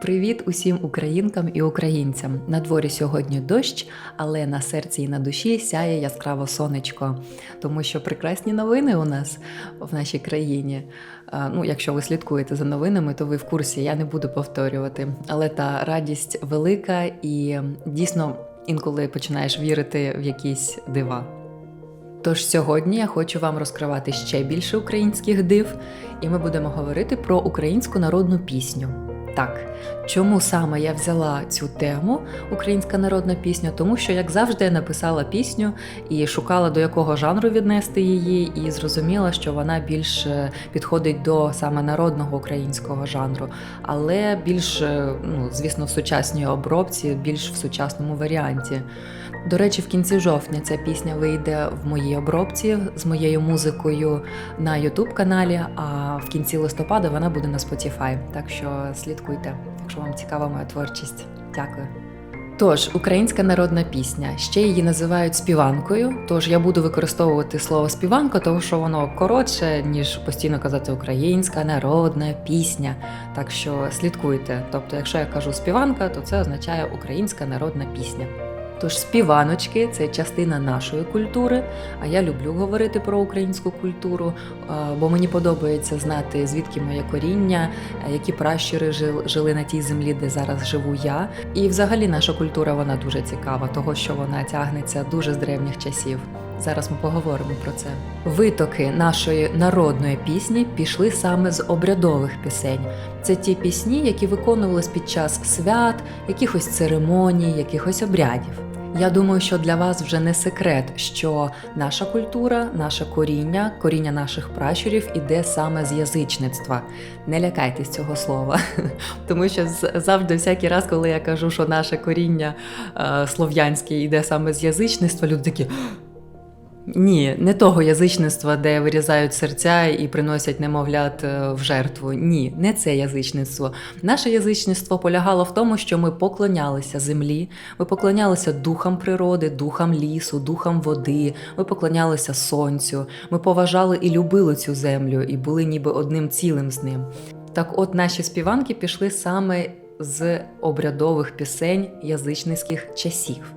Привіт усім українкам і українцям. На дворі сьогодні дощ, але на серці і на душі сяє яскраво сонечко, тому що прекрасні новини у нас в нашій країні. Ну, якщо ви слідкуєте за новинами, то ви в курсі. Я не буду повторювати. Але та радість велика і дійсно інколи починаєш вірити в якісь дива. Тож сьогодні я хочу вам розкривати ще більше українських див, і ми будемо говорити про українську народну пісню. Так, чому саме я взяла цю тему українська народна пісня? Тому що, як завжди, я написала пісню і шукала до якого жанру віднести її, і зрозуміла, що вона більш е, підходить до саме народного українського жанру, але більш, е, ну, звісно, в сучасній обробці, більш в сучасному варіанті. До речі, в кінці жовтня ця пісня вийде в моїй обробці з моєю музикою на youtube каналі. А в кінці листопада вона буде на Spotify. Так що слідкуйте, якщо вам цікава моя творчість. Дякую. Тож, українська народна пісня. Ще її називають співанкою. Тож я буду використовувати слово співанка, тому що воно коротше, ніж постійно казати українська народна пісня. Так що слідкуйте. Тобто, якщо я кажу співанка, то це означає українська народна пісня. Тож співаночки це частина нашої культури. А я люблю говорити про українську культуру, бо мені подобається знати звідки моє коріння, які пращури жил- жили на тій землі, де зараз живу я. І взагалі наша культура вона дуже цікава, того що вона тягнеться дуже з древніх часів. Зараз ми поговоримо про це. Витоки нашої народної пісні пішли саме з обрядових пісень. Це ті пісні, які виконувались під час свят, якихось церемоній, якихось обрядів. Я думаю, що для вас вже не секрет, що наша культура, наше коріння, коріння наших пращурів іде саме з язичництва. Не лякайтесь цього слова, тому що завжди, всякий раз, коли я кажу, що наше коріння е, слов'янське йде саме з язичництва, люди такі. Ні, не того язичництва, де вирізають серця і приносять немовлят е, в жертву. Ні, не це язичництво. Наше язичництво полягало в тому, що ми поклонялися землі, ми поклонялися духам природи, духам лісу, духам води, ми поклонялися сонцю, ми поважали і любили цю землю, і були ніби одним цілим з ним. Так от наші співанки пішли саме з обрядових пісень язичницьких часів.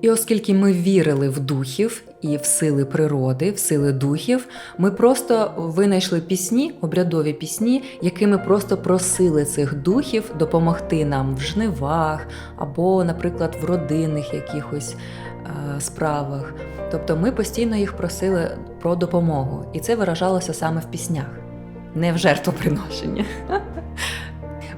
І оскільки ми вірили в духів і в сили природи, в сили духів, ми просто винайшли пісні, обрядові пісні, якими просто просили цих духів допомогти нам в жнивах або, наприклад, в родинних якихось е, справах. Тобто ми постійно їх просили про допомогу, і це виражалося саме в піснях, не в жертвоприношенні.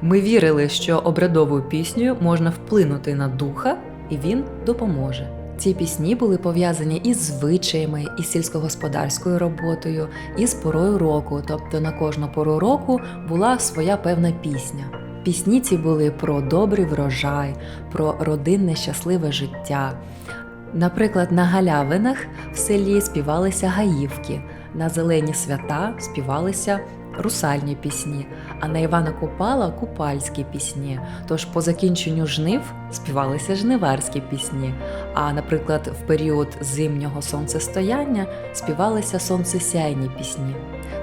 Ми вірили, що обрядовою піснею можна вплинути на духа, і він допоможе. Ці пісні були пов'язані із звичаями, із сільськогосподарською роботою, і з порою року. Тобто на кожну пору року була своя певна пісня. Пісні ці були про добрий врожай, про родинне щасливе життя. Наприклад, на галявинах в селі співалися гаївки, на зелені свята співалися русальні пісні, а на Івана Купала купальські пісні. Тож по закінченню жнив співалися жниварські пісні. А, наприклад, в період зимнього сонцестояння співалися сонцесяйні пісні.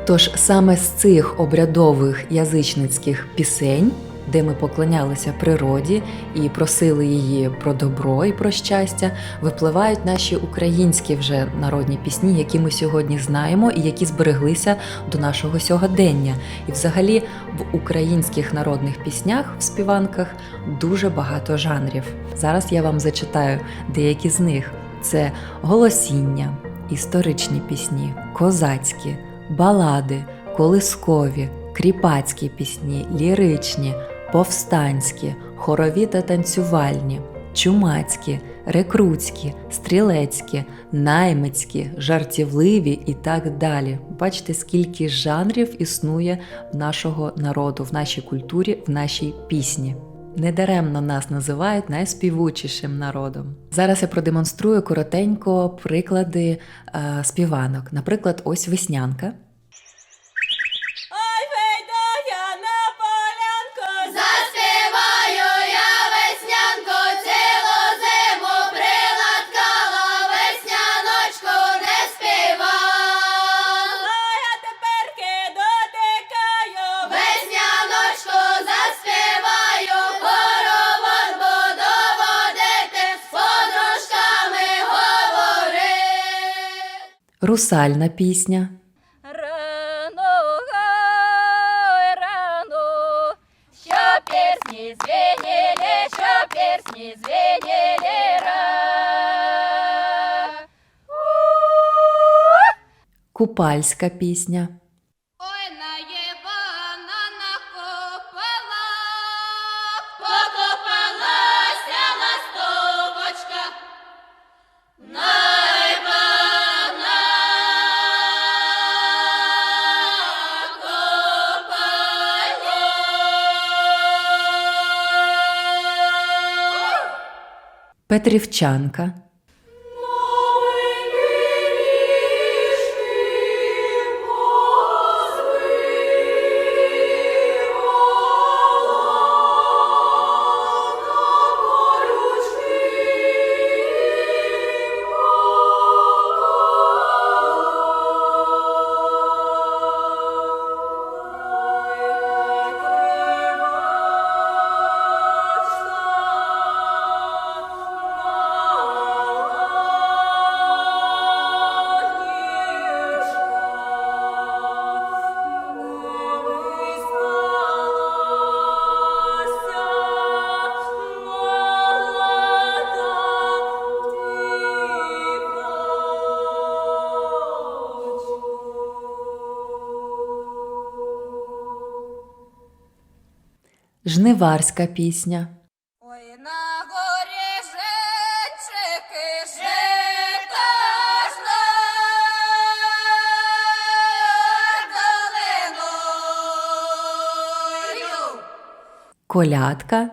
Тож саме з цих обрядових язичницьких пісень, де ми поклонялися природі і просили її про добро і про щастя, випливають наші українські вже народні пісні, які ми сьогодні знаємо і які збереглися до нашого сьогодення. І взагалі в українських народних піснях в співанках дуже багато жанрів. Зараз я вам зачитаю деякі з них: це голосіння, історичні пісні, козацькі, балади, колискові, кріпацькі пісні, ліричні, повстанські, хорові та танцювальні, чумацькі, рекрутські, стрілецькі, наймицькі, жартівливі і так далі. Бачите, скільки жанрів існує в нашого народу, в нашій культурі, в нашій пісні. Недаремно нас називають найспівучішим народом. Зараз я продемонструю коротенько приклади е, співанок. Наприклад, ось веснянка. Русальна пісня, Рано, гай, рано, що пісні звенели, що пісні звенели, ра. купальська пісня, петрівчанка, жниварська пісня, Ой, на горі жечики, жита жна, долиною. колядка,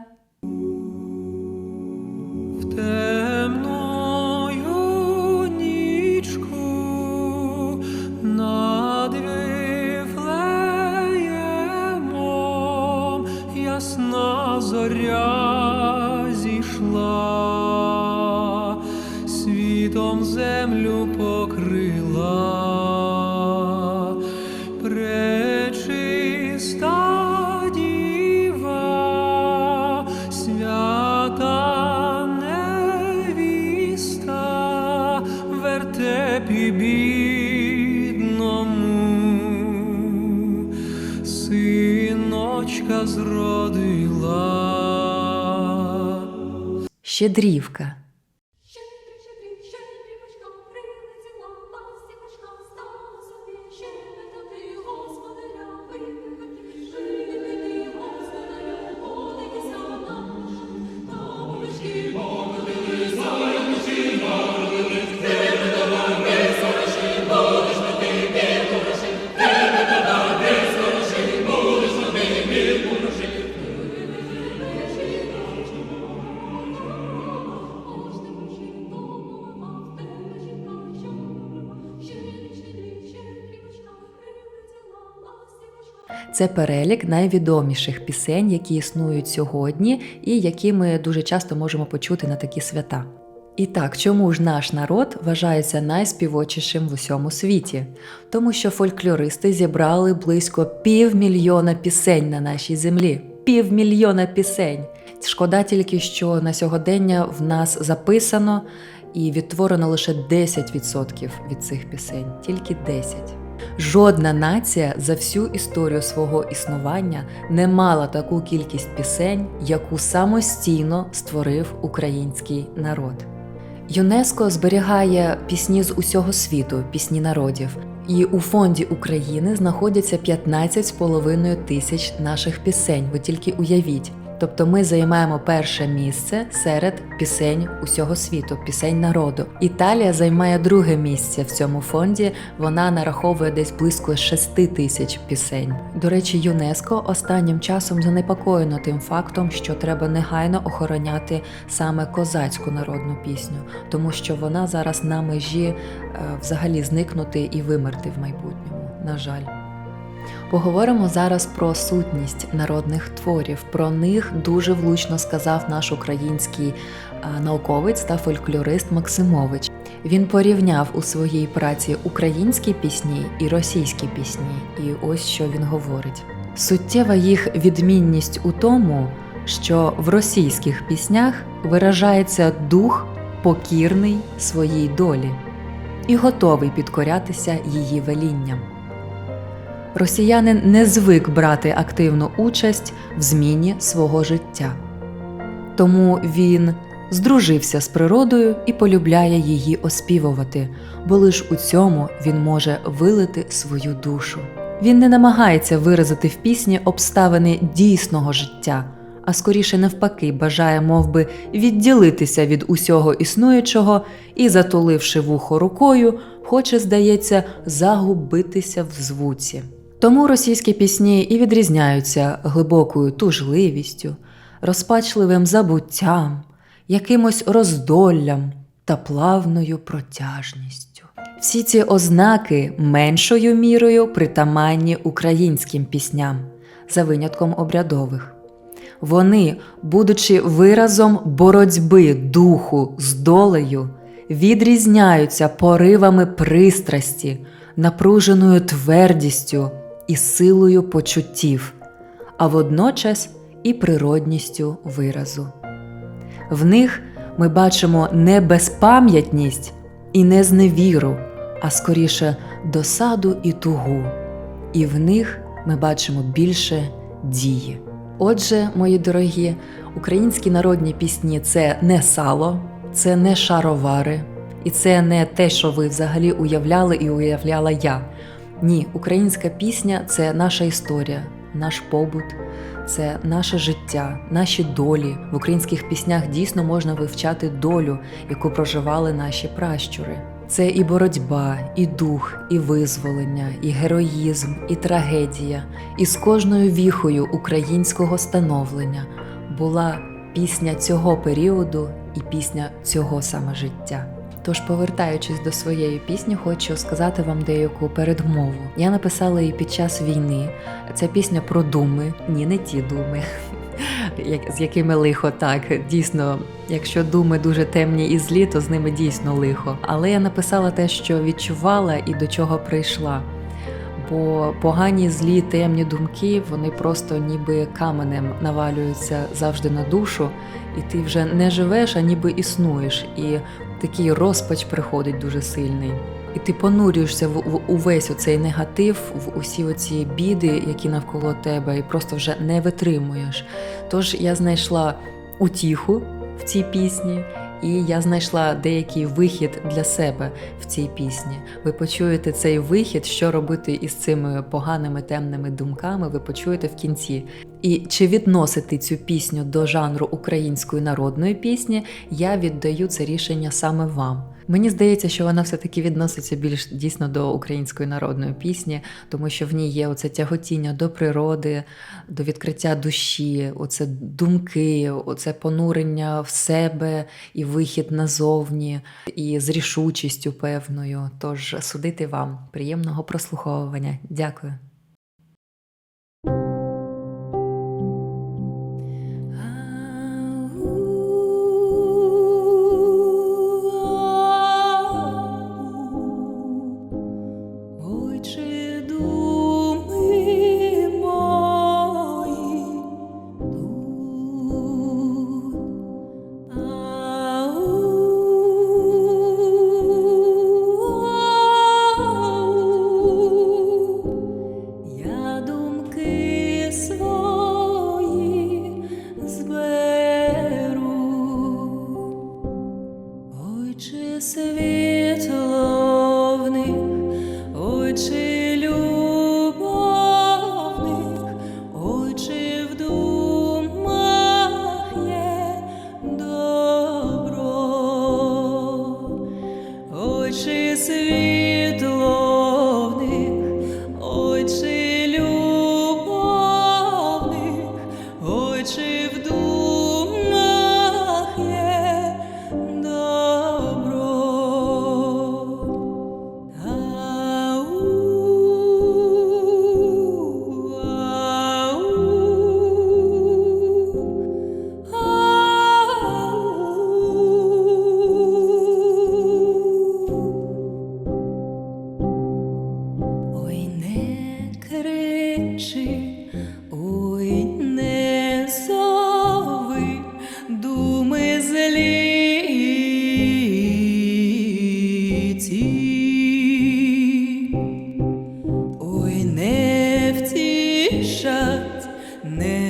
вертепі бідному, синочка зродила. щедрівка, це перелік найвідоміших пісень, які існують сьогодні, і які ми дуже часто можемо почути на такі свята. І так, чому ж наш народ вважається найспівочішим в усьому світі? Тому що фольклористи зібрали близько півмільйона пісень на нашій землі. Півмільйона пісень. Шкода тільки, що на сьогодення в нас записано і відтворено лише 10% від цих пісень, тільки 10. Жодна нація за всю історію свого існування не мала таку кількість пісень, яку самостійно створив український народ. ЮНЕСКО зберігає пісні з усього світу, пісні народів. І у фонді України знаходяться 15,5 тисяч наших пісень. Ви тільки уявіть. Тобто ми займаємо перше місце серед пісень усього світу, пісень народу. Італія займає друге місце в цьому фонді. Вона нараховує десь близько 6 тисяч пісень. До речі, ЮНЕСКО останнім часом занепокоєно тим фактом, що треба негайно охороняти саме козацьку народну пісню, тому що вона зараз на межі е, взагалі зникнути і вимерти в майбутньому. На жаль. Поговоримо зараз про сутність народних творів. Про них дуже влучно сказав наш український науковець та фольклорист Максимович. Він порівняв у своїй праці українські пісні і російські пісні. І ось що він говорить: суттєва їх відмінність у тому, що в російських піснях виражається дух покірний своїй долі. і готовий підкорятися її велінням. Росіянин не звик брати активну участь в зміні свого життя. Тому він здружився з природою і полюбляє її оспівувати, бо лиш у цьому він може вилити свою душу. Він не намагається виразити в пісні обставини дійсного життя, а скоріше навпаки бажає мов би, відділитися від усього існуючого і, затуливши вухо рукою, хоче, здається, загубитися в звуці. Тому російські пісні і відрізняються глибокою тужливістю, розпачливим забуттям, якимось роздоллям та плавною протяжністю. Всі ці ознаки меншою мірою притаманні українським пісням, за винятком обрядових. Вони, будучи виразом боротьби духу з долею, відрізняються поривами пристрасті, напруженою твердістю і силою почуттів, а водночас і природністю виразу. В них ми бачимо не безпам'ятність і не зневіру, а скоріше досаду і тугу. І в них ми бачимо більше дії. Отже, мої дорогі, українські народні пісні це не сало, це не шаровари, і це не те, що ви взагалі уявляли і уявляла я. Ні, українська пісня це наша історія, наш побут, це наше життя, наші долі. В українських піснях дійсно можна вивчати долю, яку проживали наші пращури. Це і боротьба, і дух, і визволення, і героїзм, і трагедія. І з кожною віхою українського становлення була пісня цього періоду і пісня цього саме життя. Тож, повертаючись до своєї пісні, хочу сказати вам деяку передмову. Я написала її під час війни. Ця пісня про думи, ні, не ті думи. З якими лихо, так дійсно, якщо думи дуже темні і злі, то з ними дійсно лихо. Але я написала те, що відчувала і до чого прийшла. Бо погані, злі, темні думки, вони просто ніби каменем навалюються завжди на душу, і ти вже не живеш, а ніби існуєш. І такий розпач приходить дуже сильний. І ти понурюєшся в, увесь оцей негатив, в усі оці біди, які навколо тебе, і просто вже не витримуєш. Тож я знайшла утіху в цій пісні, і я знайшла деякий вихід для себе в цій пісні. Ви почуєте цей вихід, що робити із цими поганими темними думками, ви почуєте в кінці. І чи відносити цю пісню до жанру української народної пісні, я віддаю це рішення саме вам. Мені здається, що вона все-таки відноситься більш дійсно до української народної пісні, тому що в ній є оце тяготіння до природи, до відкриття душі, оце думки, оце понурення в себе і вихід назовні, і з рішучістю певною. Тож судити вам приємного прослуховування. Дякую. little 내